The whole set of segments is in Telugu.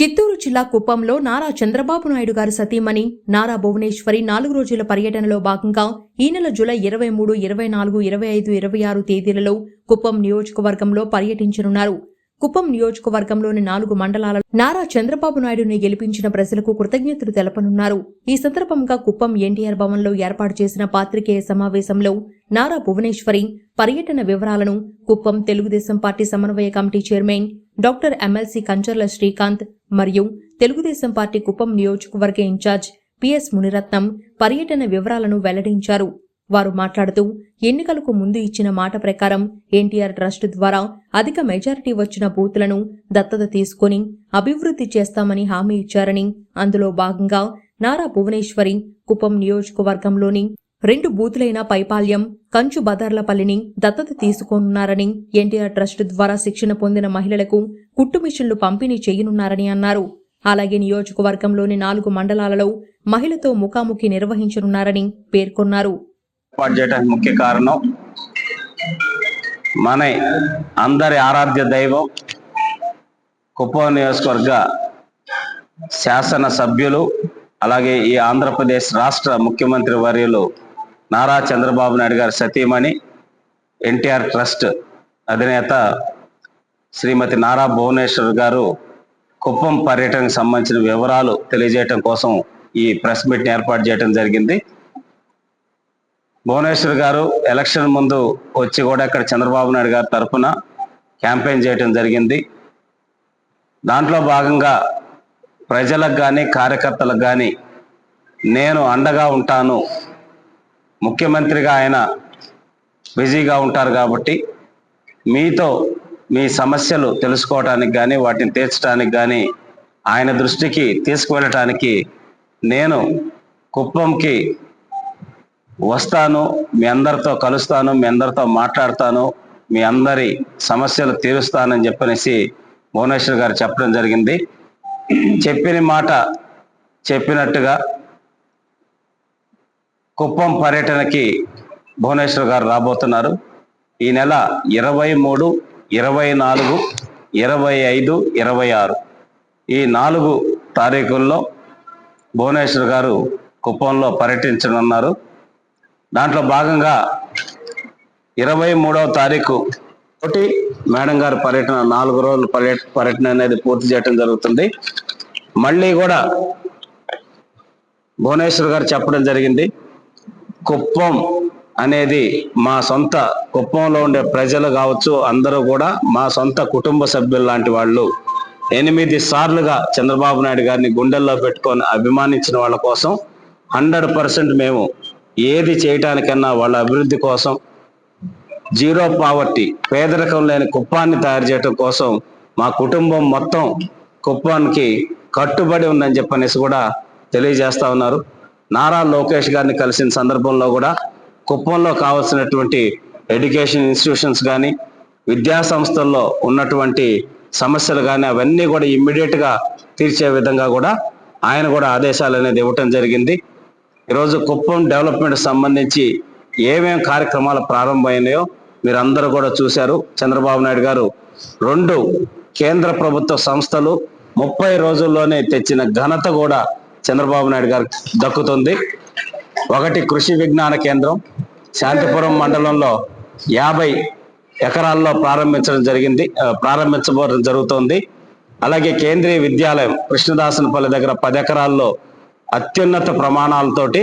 చిత్తూరు జిల్లా కుప్పంలో నారా చంద్రబాబు నాయుడు గారి సతీమణి నారా భువనేశ్వరి నాలుగు రోజుల పర్యటనలో భాగంగా ఈ నెల జూలై ఇరవై మూడు ఇరవై నాలుగు ఇరవై ఐదు ఇరవై ఆరు తేదీలలో కుప్పం నియోజకవర్గంలో పర్యటించనున్నారు. కుప్పం నియోజకవర్గంలోని నాలుగు మండలాల నారా చంద్రబాబు నాయుడుని గెలిపించిన ప్రజలకు కృతజ్ఞతలు తెలపనున్నారు. ఈ సందర్భంగా కుప్పం ఎన్టీఆర్ భవన్లో ఏర్పాటు చేసిన పాత్రికేయ సమావేశంలో నారా భువనేశ్వరి పర్యటన వివరాలను కుప్పం తెలుగుదేశం పార్టీ సమన్వయ committee chairman doctor MLC Kancharla Srikanth మరియు తెలుగుదేశం పార్టీ కుప్పం నియోజకవర్గ ఇన్ఛార్జ్ పిఎస్ మునిరత్నం పర్యటన వివరాలను వెల్లడించారు. వారు మాట్లాడుతూ ఎన్నికలకు ముందు ఇచ్చిన మాట ప్రకారం ఎన్టీఆర్ ట్రస్ట్ ద్వారా అధిక మెజారిటీ వచ్చిన బూతులను దత్తత తీసుకుని అభివృద్ధి చేస్తామని హామీ ఇచ్చారని అందులో భాగంగా నారా భువనేశ్వరి కుప్పం నియోజకవర్గంలోని రెండు బూతులైన పైపాల్యం కంచు బదార్లపల్లిని దత్తత తీసుకోనున్నారని ఎన్టీఆర్ ట్రస్ట్ ద్వారా శిక్షణ పొందిన మహిళలకు కుట్టు మిషన్లు పంపిణీ చేయనున్నారని అన్నారు. అలాగే నియోజకవర్గంలోని నాలుగు మండలాలలో మహిళతో ముఖాముఖి నిర్వహించనున్నారని పేర్కొన్నారు. ముఖ్య కారణం మన అందరి ఆరాధ్య దైవం కుప్పం నియోజకవర్గ శాసన సభ్యులు అలాగే ఈ ఆంధ్రప్రదేశ్ రాష్ట్ర ముఖ్యమంత్రి వర్యులు నారా చంద్రబాబు నాయుడు గారి సతీమణి ఎన్టీఆర్ ట్రస్ట్ అధినేత శ్రీమతి నారా భువనేశ్వర్ గారు కుప్పం పర్యటనకు సంబంధించిన వివరాలు తెలియజేయటం కోసం ఈ ప్రెస్ మీట్ని ఏర్పాటు చేయడం జరిగింది. భువనేశ్వర్ గారు ఎలక్షన్ ముందు వచ్చి కూడా ఇక్కడ చంద్రబాబు నాయుడు గారి తరఫున క్యాంపెయిన్ చేయటం జరిగింది. దాంట్లో భాగంగా ప్రజలకు కానీ కార్యకర్తలకు కానీ నేను అండగా ఉంటాను ముఖ్యమంత్రిగా ఆయన బిజీగా ఉంటారు కాబట్టి మీతో మీ సమస్యలు తెలుసుకోవటానికి కానీ వాటిని తీర్చడానికి కానీ ఆయన దృష్టికి తీసుకువెళ్ళటానికి నేను కుప్పంకి వస్తాను మీ అందరితో కలుస్తాను మీ అందరితో మాట్లాడతాను మీ అందరి సమస్యలు తీరుస్తానని చెప్పనేసి భువనేశ్వర్ గారు చెప్పడం జరిగింది. చెప్పిన మాట చెప్పినట్టుగా కుప్పం పర్యటనకి భువనేశ్వర్ గారు రాబోతున్నారు. ఈ నెల ఇరవై మూడు ఇరవై నాలుగు ఇరవై ఐదు ఇరవై ఆరు. ఈ నాలుగు తారీఖుల్లో భువనేశ్వర్ గారు కుప్పంలో పర్యటించనున్నారు. దాంట్లో భాగంగా ఇరవై మూడవ తారీఖు ఒకటి మేడం గారి పర్యటన నాలుగు రోజుల పర్యట పర్యటన అనేది పూర్తి చేయడం జరుగుతుంది. మళ్ళీ కూడా భువనేశ్వర్ గారు చెప్పడం జరిగింది. కుప్పం అనేది మా సొంత కుప్పంలో ఉండే ప్రజలు కావచ్చు అందరూ కూడా మా సొంత కుటుంబ సభ్యులు లాంటి వాళ్ళు. ఎనిమిది సార్లుగా చంద్రబాబు నాయుడు గారిని గుండెల్లో పెట్టుకొని అభిమానించిన వాళ్ళ కోసం హండ్రెడ్ పర్సెంట్ మేము ఏది చేయటానికన్నా వాళ్ళ అభివృద్ధి కోసం జీరో పావర్టీ పేదరికం లేని కుప్పాన్ని తయారు చేయడం కోసం మా కుటుంబం మొత్తం కుప్పానికి కట్టుబడి ఉందని చెప్పనేసి కూడా తెలియజేస్తా ఉన్నారు. నారా లోకేష్ గారిని కలిసిన సందర్భంలో కూడా కుప్పంలో కావాల్సినటువంటి ఎడ్యుకేషన్ ఇన్స్టిట్యూషన్స్ కానీ విద్యా సంస్థల్లో ఉన్నటువంటి సమస్యలు కానీ అవన్నీ కూడా ఇమ్మీడియట్గా తీర్చే విధంగా కూడా ఆయన కూడా ఆదేశాలు అనేది ఇవ్వటం జరిగింది. ఈరోజు కుప్పం డెవలప్మెంట్ సంబంధించి ఏమేం కార్యక్రమాలు ప్రారంభమైనాయో మీరు అందరూ కూడా చూశారు. చంద్రబాబు నాయుడు గారు రెండు కేంద్ర ప్రభుత్వ సంస్థలు ముప్పై రోజుల్లోనే తెచ్చిన ఘనత కూడా చంద్రబాబు నాయుడు గారికి దక్కుతుంది. ఒకటి కృషి విజ్ఞాన కేంద్రం. శాంతిపురం మండలంలో యాభై ఎకరాల్లో ప్రారంభించడం జరిగింది. ప్రారంభించబోవడం జరుగుతోంది. అలాగే కేంద్రీయ విద్యాలయం కృష్ణదాసనపల్లి దగ్గర పది ఎకరాల్లో అత్యున్నత ప్రమాణాలతోటి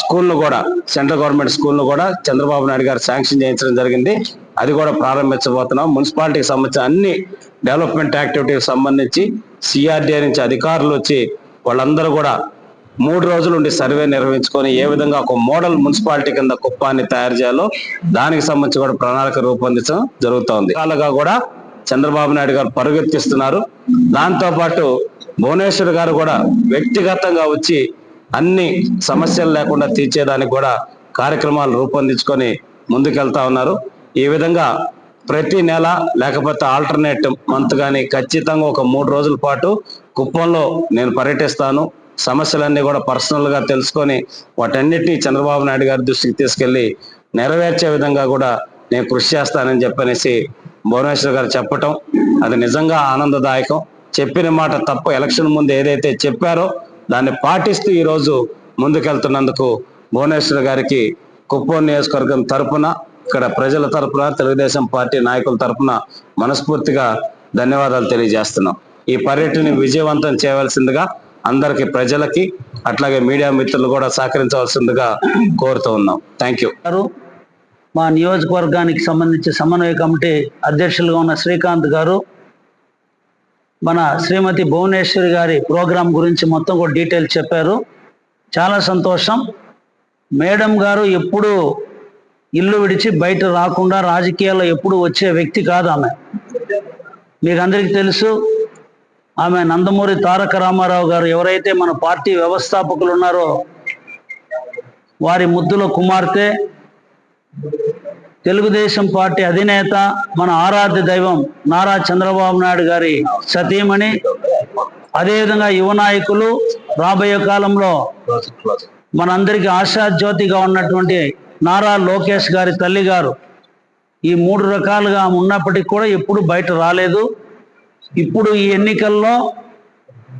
స్కూల్ను కూడా సెంట్రల్ గవర్నమెంట్ స్కూల్ను కూడా చంద్రబాబు నాయుడు గారు శాంక్షన్ చేయించడం జరిగింది. అది కూడా ప్రారంభించబోతున్నాం. మున్సిపాలిటీకి సంబంధించిన అన్ని డెవలప్మెంట్ యాక్టివిటీకి సంబంధించి సిఆర్డీఏ నుంచి అధికారులు వచ్చి వాళ్ళందరూ కూడా మూడు రోజులు ఉండి సర్వే నిర్వహించుకొని ఏ విధంగా ఒక మోడల్ మున్సిపాలిటీ కింద కుప్పాన్ని తయారు చేయాలో దానికి సంబంధించి కూడా ప్రణాళిక రూపొందించడం జరుగుతోంది. అలాగా కూడా చంద్రబాబు నాయుడు గారు పరుగెత్తిస్తున్నారు. దాంతో పాటు భువనేశ్వర్ గారు కూడా వ్యక్తిగతంగా వచ్చి అన్ని సమస్యలు లేకుండా తీర్చేదానికి కూడా కార్యక్రమాలు రూపొందించుకొని ముందుకెళ్తా ఉన్నారు. ఈ విధంగా ప్రతి నెల లేకపోతే ఆల్టర్నేట్ మంత్ కానీ ఖచ్చితంగా ఒక మూడు రోజుల పాటు కుప్పంలో నేను పర్యటిస్తాను. సమస్యలన్నీ కూడా పర్సనల్గా తెలుసుకొని వాటన్నిటినీ చంద్రబాబు నాయుడు గారి దృష్టికి తీసుకెళ్ళి నెరవేర్చే విధంగా కూడా నేను కృషి చేస్తానని చెప్పనేసి భువనేశ్వర్ గారు చెప్పటం అది నిజంగా ఆనందదాయకం. చెప్పిన మాట తప్పు ఎలక్షన్ ముందు ఏదైతే చెప్పారో దాన్ని పాటిస్తూ ఈరోజు ముందుకెళ్తున్నందుకు భువనేశ్వర్ గారికి కుప్పం నియోజకవర్గం తరపున ఇక్కడ ప్రజల తరపున తెలుగుదేశం పార్టీ నాయకుల తరపున మనస్ఫూర్తిగా ధన్యవాదాలు తెలియజేస్తున్నాం. ఈ పర్యటన విజయవంతం చేయవలసిందిగా అందరికి ప్రజలకి అట్లాగే మీడియా మిత్రులు కూడా సహకరించవలసిందిగా కోరుతూ ఉన్నాం. Thank you. గారు మా నియోజకవర్గానికి సంబంధించి సమన్వయ కమిటీ అధ్యక్షులుగా ఉన్న శ్రీకాంత్ గారు మన శ్రీమతి భువనేశ్వరి గారి ప్రోగ్రాం గురించి మొత్తం కూడా డీటెయిల్స్ చెప్పారు. చాలా సంతోషం. మేడం గారు ఎప్పుడు ఇల్లు విడిచి బయట రాకుండా రాజకీయాల్లో ఎప్పుడు వచ్చే వ్యక్తి కాదు ఆమె. మీకు అందరికీ తెలుసు ఆమె నందమూరి తారక రామారావు గారు ఎవరైతే మన పార్టీ వ్యవస్థాపకులు ఉన్నారో వారి ముద్దుల కుమార్తె తెలుగుదేశం పార్టీ అధినేత మన ఆరాధ్య దైవం నారా చంద్రబాబు నాయుడు గారి సతీమణి అదేవిధంగా యువ నాయకులు రాబోయే కాలంలో మనందరికీ ఆశాజ్యోతిగా ఉన్నటువంటి నారా లోకేష్ గారి తల్లి గారు ఈ మూడు రకాలుగా ఉన్నప్పటికీ కూడా ఎప్పుడు బయట రాలేదు. ఇప్పుడు ఈ ఎన్నికల్లో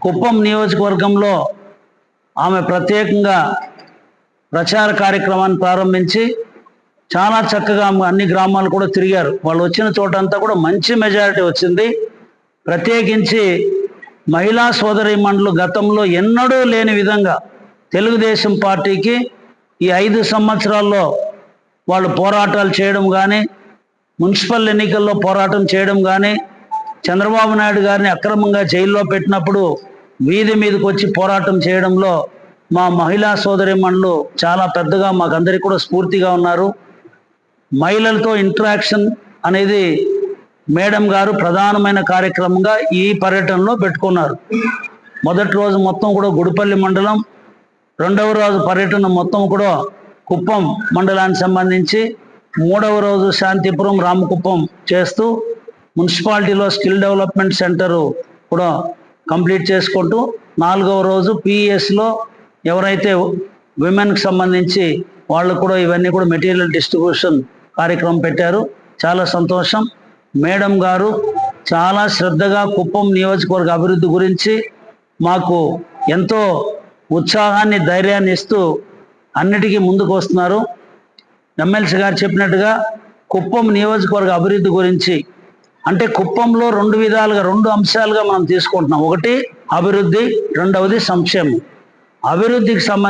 కుప్పం నియోజకవర్గంలో ఆమె ప్రత్యేకంగా ప్రచార కార్యక్రమాన్ని ప్రారంభించి చాలా చక్కగా అన్ని గ్రామాలు కూడా తిరిగారు. వాళ్ళు వచ్చిన చోటంతా కూడా మంచి మెజారిటీ వచ్చింది. ప్రత్యేకించి మహిళా సోదరి మండలు గతంలో ఎన్నడూ లేని విధంగా తెలుగుదేశం పార్టీకి ఈ ఐదు సంవత్సరాల్లో వాళ్ళు పోరాటాలు చేయడం కానీ మున్సిపల్ ఎన్నికల్లో పోరాటం చేయడం కానీ చంద్రబాబు నాయుడు గారిని అక్రమంగా జైల్లో పెట్టినప్పుడు వీధి మీదకి వచ్చి పోరాటం చేయడంలో మా మహిళా సోదరిమణులు చాలా పెద్దగా మాకందరికీ కూడా స్ఫూర్తిగా ఉన్నారు. మహిళలతో ఇంటరాక్షన్ అనేది మేడం గారు ప్రధానమైన కార్యక్రమంగా ఈ పర్యటనలో పెట్టుకున్నారు. మొదటి రోజు మొత్తం కూడా గుడిపల్లి మండలం రెండవ రోజు పర్యటన మొత్తం కూడా కుప్పం మండలానికి సంబంధించి మూడవ రోజు శాంతిపురం రామకుప్పం చేస్తూ మున్సిపాలిటీలో స్కిల్ డెవలప్మెంట్ సెంటరు కూడా కంప్లీట్ చేసుకుంటూ నాలుగవ రోజు పిఈఎస్లో ఎవరైతే విమెన్కి సంబంధించి వాళ్ళు కూడా ఇవన్నీ కూడా మెటీరియల్ డిస్ట్రిబ్యూషన్ కార్యక్రమం పెట్టారు. చాలా సంతోషం. మేడం గారు చాలా శ్రద్ధగా కుప్పం నియోజకవర్గ అభివృద్ధి గురించి మాకు ఎంతో ఉత్సాహాన్ని ధైర్యాన్ని ఇస్తూ అన్నిటికీ ముందుకు వస్తున్నారు. ఎమ్మెల్సీ గారు చెప్పినట్టుగా కుప్పం నియోజకవర్గ అభివృద్ధి గురించి అంటే కుప్పంలో రెండు విధాలుగా రెండు అంశాలుగా మనం తీసుకుంటున్నాం. ఒకటి అభివృద్ధి. రెండవది సంక్షేమం. అభివృద్ధికి సంబంధించి